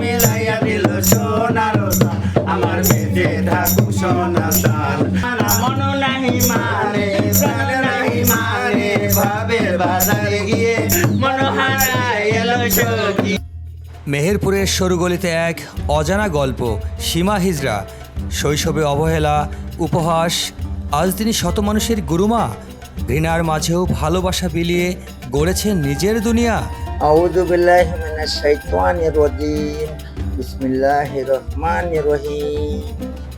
মিলাইয়া দিল আমার থাকুক সোনা সাল। মন নাহি নাহি বাজারে গিয়ে মন হারাই সখী। মেহেরপুরের সরুগলিতে এক অজানা গল্প সীমা হিজরা। শৈশবে অবহেলা উপহাস আজ তিনি শত মানুষের গুরুমা। ঘৃণার মাঝেও ভালোবাসা বিলিয়ে গড়েছেন নিজের দুনিয়া।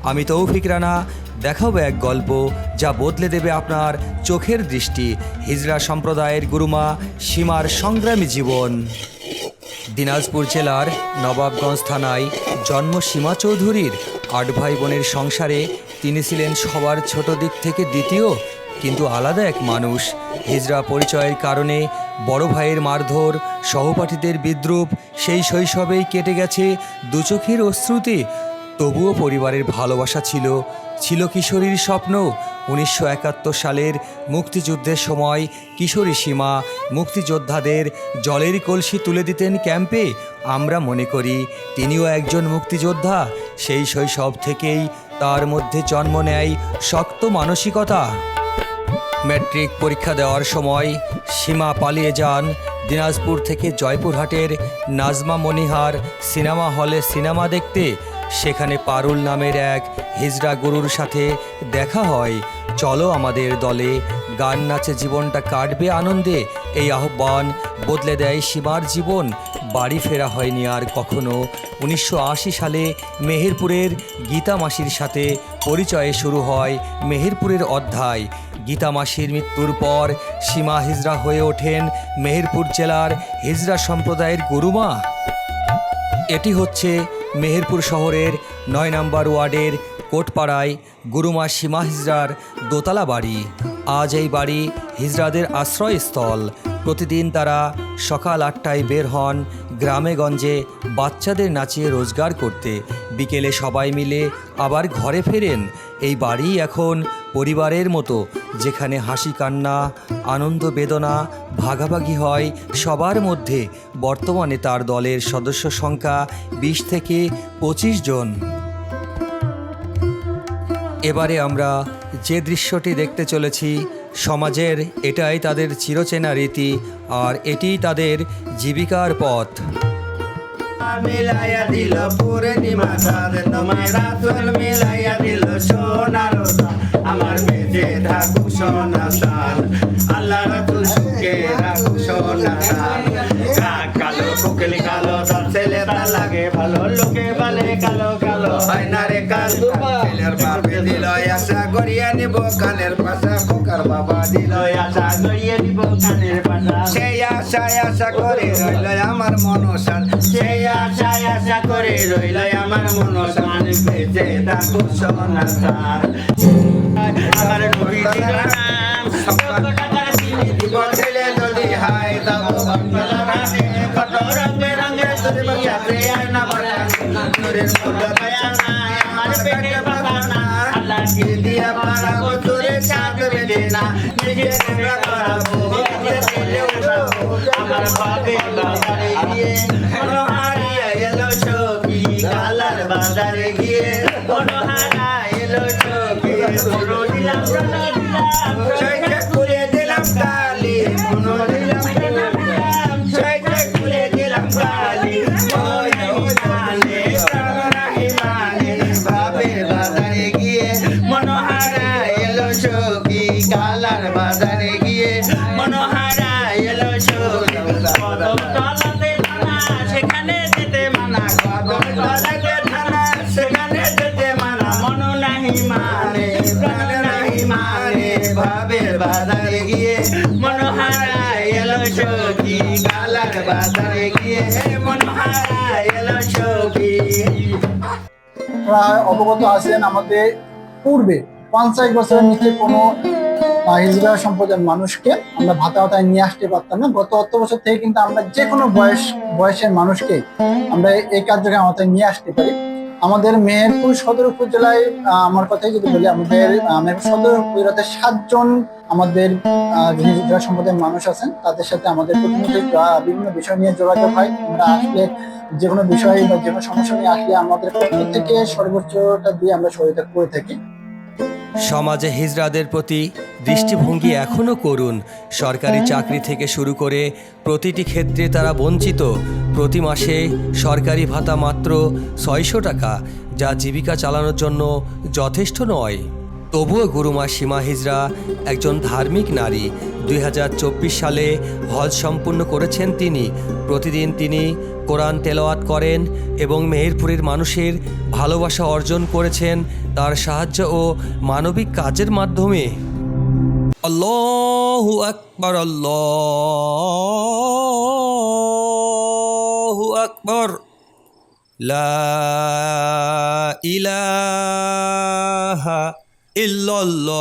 আমি তৌফিক রানা, দেখাবো এক গল্প যা বদলে দেবে আপনার চোখের দৃষ্টি, হিজরা সম্প্রদায়ের গুরুমা সীমার সংগ্রামী জীবন। দিনাজপুর জেলার নবাবগঞ্জ থানায় জন্ম সীমা চৌধুরীর আট ভাই বোনের সংসারে তিনি ছিলেন সবার ছোট দিক থেকে দ্বিতীয় কিন্তু আলাদা এক মানুষ। হিজরা পরিচয়ের কারণে বড় ভাইয়ের মারধর, সহপাঠীদের বিদ্রুপ, সেই শৈশবেই কেটে গেছে দুচোখের অশ্রুতে। তবুও পরিবারের ভালোবাসা ছিল ছিল কিশোরীর স্বপ্ন। উনিশশো একাত্তর সালের মুক্তিযুদ্ধের সময় কিশোরী সীমা মুক্তিযোদ্ধাদের জলের কলসি তুলে দিতেন ক্যাম্পে। আমরা মনে করি, তিনিও একজন মুক্তিযোদ্ধা। সেই শৈশব থেকেই তার মধ্যে জন্ম নেয় শক্ত মানসিকতা। ম্যাট্রিক পরীক্ষা দেওয়ার সময় সীমা পালিয়ে যান দিনাজপুর থেকে জয়পুরহাটের নাজমা মনিহার সিনেমা হলে সিনেমা দেখতে। সেখানে পারুল নামের এক হিজরা গুরুর সাথে দেখা হয়। চলো আমাদের দলে গান নাচে জীবনটা কাটবে আনন্দে। এই আহ্বান বদলে দেয় সীমার জীবন। বাড়ি ফেরা হয়নি আর কখনো। উনিশশো আশি সালে মেহেরপুরের গীতা মাসির সাথে পরিচয়ে শুরু হয় মেহেরপুরের অধ্যায়। গীতা মাসির মৃত্যুর পর সীমা হিজরা হয়ে ওঠেন মেহেরপুর জেলার হিজরা সম্প্রদায়ের গুরুমা এটি হচ্ছে মেহেরপুর শহরের নয় নম্বর ওয়ার্ডের কোটপাড়ায় গুরুমা সীমা হিজরার দোতলা বাড়ি। আজ এই বাড়ি হিজরাদের আশ্রয়স্থল। প্রতিদিন তারা সকাল আটটায় বের হন গ্রামে গঞ্জে বাচ্চাদের নাচিয়ে রোজগার করতে। বিকেলে সবাই মিলে আবার ঘরে ফেরেন। এই বাড়ি এখন পরিবারের মতো। যেখানে হাসি কান্না, আনন্দ বেদনা ভাগাভাগি হয়, সবার মধ্যে বর্তমানে তার দলের সদস্য সংখ্যা বিশ থেকে পঁচিশ জন। এবারে আমরা যে দৃশ্যটি দেখতে চলেছি, সমাজের এটাই তাদের চিরচেনা রীতি আর এটিই তাদের জীবিকার পথ। মিলাইয়া দিল পূর্ণিমা চাঁদ তোমায় রাসুল মিলাইয়া দিল সোনার তার আমার বেঁচে থাকুক সোনা তার আল্লাহ রাসুল সুখে রাখুক সোনা তার কাক কালো, কুকিল কালো, তার ছেলেটা লাগে ভালো। লোকে বলে কালো কালো। হয় না রে কাল ছেলের বাপে দিল আশা গড়িয়ে নিব কানের পাশা। খোকার বাবা দিল আশা গড়িয়ে নিব কানের পাশা সেই আশায় আশা করে রইল আমার মনসার সেই আশায় আশা করে রইল আমার মনসার বেঁচে থাকো সোনা তার আমার নবীজির নাম। কত টাকার চিনি দিব ছেলে যদি হায় দাও কত রঙে রঙে তোর বাচ্চাতে আর না বলা তোরের বাজারে গিয়ে গিয়ে মনোহারা এলো সখী মনো দিলাম করে দিলাম কালি প্রায় অবগত আছেন আমাদের পূর্বে পঞ্চাশ বছরের নিচে কোনো হিজড়া সম্প্রদায়ের মানুষকে আমরা ভাতা ভাতায় নিয়ে আসতে পারতাম না। গত অত বছর থেকে কিন্তু আমরা যে কোনো বয়স, বয়সের মানুষকে আমরা এই কার্যক্রমে আমাদের নিয়ে আসতে পারি। আমাদের মেহেরপুর সদর উপজেলায় আমার কথাই যদি বলি আমাদের মেহেরপুর সদর উপজেলাতে সাতজন আমাদের জেলা সম্প্রদায়ের মানুষ আছেন। তাদের সাথে আমাদের প্রতিনিধি বিভিন্ন বিষয় নিয়ে যোগাযোগ হয়। আমরা আসলে যে কোনো বিষয় বা যে কোনো সমস্যা নিয়ে আসলে আমাদের প্রত্যেকে সর্বোচ্চটা দিয়ে আমরা সহযোগিতা করে থাকি। সমাজে হিজড়াদের প্রতি দৃষ্টিভঙ্গি এখনও করুন সরকারি চাকরি থেকে শুরু করে প্রতিটি ক্ষেত্রে তারা বঞ্চিত। প্রতি মাসে সরকারি ভাতা মাত্র ছয়শো টাকা যা জীবিকা চালানোর জন্য যথেষ্ট নয়। তবুও গুরুমা সীমা হিজরা একজন ধার্মিক নারী দুই হাজার চব্বিশ সালে হজ সম্পূর্ণ করেছেন তিনি। প্রতিদিন তিনি কোরআন তেলাওয়াত করেন এবং মেহেরপুরের মানুষের ভালোবাসা অর্জন করেছেন তার সাহায্য ও মানবিক কাজের মাধ্যমে। আল্লাহু আকবর আল্লাহু আকবর। লা ইলাহা ইল্লাল্লাহ।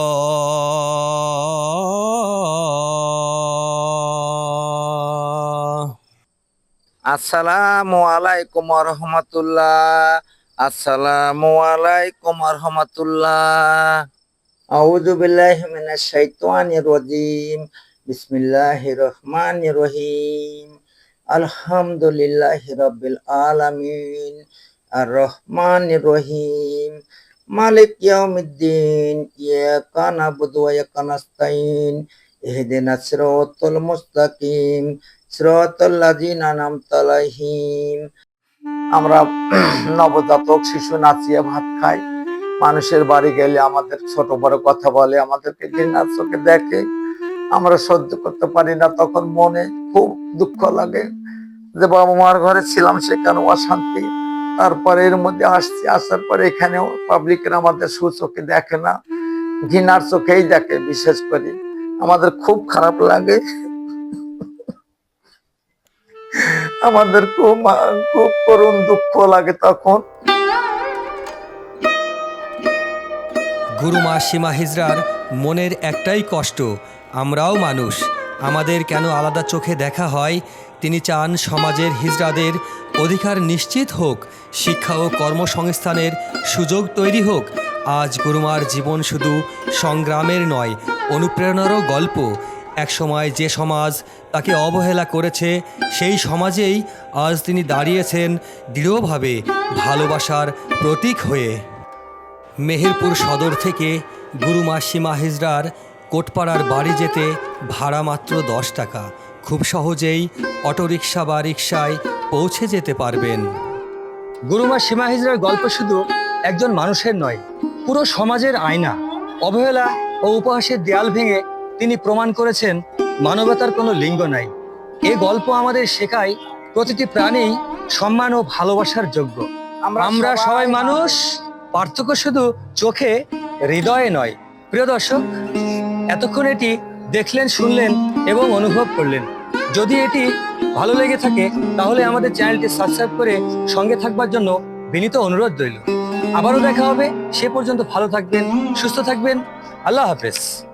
আসসালামু আলাইকুম রহমতুল্লাহ। আসসালামু আলাইকুম রহমতুল্লাহ। আউযু বিল্লাহি মিনাশ শাইতানির রাজিম। বিসমিল্লাহির রহমানির রহিম। আলহামদুলিল্লাহি রাব্বিল আলামিন। আর রহমানির রহিম। মালিক ইয়াউমিদ্দিন ইয়াকা নাবুদু ওয়া ইয়াকা নাস্তাইন ইহদিনাস সিরাতাল মুস্তাকিম সিরাতাল্লাযিনা আনআমতা আলাইহিম। আমরা নবজাতক শিশু নাচিয়ে ভাত খাই। মানুষের বাড়ি গেলে আমাদের ছোট বড় কথা বলে, আমাদেরকে ঘৃণার চোখে দেখে। আমরা সহ্য করতে পারি না, তখন মনে খুব দুঃখ লাগে। যে বাবা মার ঘরে ছিলাম সেখানে অশান্তি। তারপরে এর মধ্যে আসছি, আসার পরে এখানেও পাবলিকের আমাদের সুচোখে দেখে না, ঘৃণার চোখেই দেখে বিশেষ করে। আমাদের খুব খারাপ লাগে। আমাদের খুব খুব করুণ দুঃখ লাগে তখন। গুরুমা সীমা হিজরার মনের একটাই কষ্ট, আমরাও মানুষ। আমাদের কেন আলাদা চোখে দেখা হয়? তিনি চান সমাজের হিজড়াদের অধিকার নিশ্চিত হোক, শিক্ষা ও কর্মসংস্থানের সুযোগ তৈরি হোক, আজ গুরুমার জীবন শুধু সংগ্রামের নয়, অনুপ্রেরণারও গল্প। একসময় যে সমাজ তাকে অবহেলা করেছে, সেই সমাজেই আজ তিনি দাঁড়িয়েছেন দৃঢ়ভাবে ভালোবাসার প্রতীক হয়ে। মেহেরপুর সদর থেকে গুরুমা সীমা হিজরার কোটপাড়ার বাড়ি যেতে ভাড়া মাত্র দশ টাকা। খুব সহজেই অটোরিকশা বা রিকশায় পৌঁছে যেতে পারবেন। গুরুমা সীমা হিজড়ার গল্প শুধু একজন মানুষের নয় পুরো সমাজের আয়না অবহেলা ও উপহাসের দেয়াল ভেঙে তিনি প্রমাণ করেছেন মানবতার কোনো লিঙ্গ নাই। এ গল্প আমাদের শেখায় প্রতিটি প্রাণী সম্মান ও ভালোবাসার যোগ্য। আমরা সবাই মানুষ পার্থক্য শুধু চোখে হৃদয়ে নয়। প্রিয় দর্শক এতক্ষণ এটি দেখলেন শুনলেন এবং অনুভব করলেন। যদি এটি ভালো লেগে থাকে, তাহলে আমাদের চ্যানেলটি সাবস্ক্রাইব করে সঙ্গে থাকবার জন্য বিনীত অনুরোধ রইল। আবারও দেখা হবে, সে পর্যন্ত ভালো থাকবেন, সুস্থ থাকবেন, আল্লাহ হাফেজ।